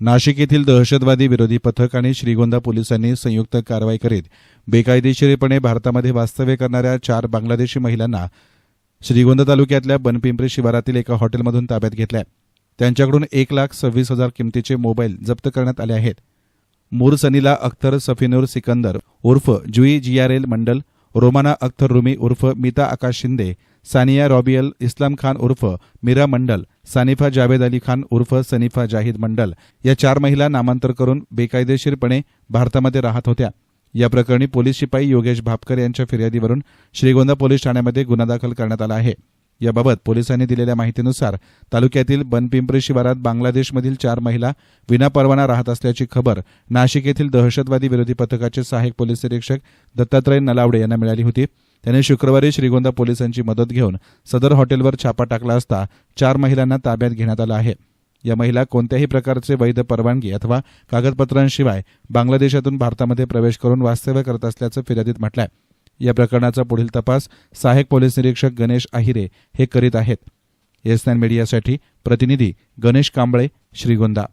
नाशिक येथील दहशतवादी विरोधी पथक आणि श्रीगोंदा पोलिसांनी संयुक्त कारवाई करीत बेकायदेशीरपणे भारतामध्ये वास्तव्य करणाऱ्या चार बांगलादेशी महिलांना श्रीगोंदा तालुक्यातल्या बनपिंपरी शिवारातील एका हॉटेलमधून ताब्यात घेतल्या. त्यांच्याकडून एक लाख सव्वीस हजार किमतीचे मोबाईल जप्त करण्यात आले आहेत. मूर सनीला अख्तर सफिनूर सिकंदर उर्फ जुई जीआरएल मंडल रोमाना अख्तर रुमी उर्फ मीता आकाश शिंदे सानिया रॉबियल इस्लाम खान उर्फ मीरा मंडल सानिफा जावेद अली खान उर्फ सनिफा जाहिद मंडल या चार महिला नामांतर करून बेकायदेशीरपणे भारतामध्ये राहत होत्या. या प्रकरणी पोलीस शिपाई योगेश भापकर यांच्या फिर्यादीवरून श्रीगोंदा पोलीस ठाण्यामध्ये गुन्हा दाखल करण्यात आला आहे. याबाबत पोलिसांनी दिलेल्या माहितीनुसार तालुक्यातील बनपिंपरी शिवारात बांगलादेशमधील चार महिला विनापरवाना राहत असल्याची खबर नाशिक येथील दहशतवादी विरोधी पथकाचे सहाय्यक पोलीस निरीक्षक दत्तात्रय नलावडे यांना मिळाली होती. त्यांनी शुक्रवारी श्रीगोंदा पोलिसांची मदत घेऊन सदर हॉटेलवर छापा टाकला असता चार महिलांना ताब्यात घेण्यात आलं आहे. या महिला कोणत्याही प्रकारचे वैध परवानगी अथवा कागदपत्रांशिवाय बांगलादेशातून भारतामध्ये प्रवेश करून वास्तव्य करत असल्याचं फिर्यादीत आहे या प्रकरणाचा पुढील तपास सहाय्यक पोलीस निरीक्षक गणेश आहिरे हे करीत आहेत. एस नाईन मीडियासाठी प्रतिनिधी गणेश कांबळे श्रीगोंदा.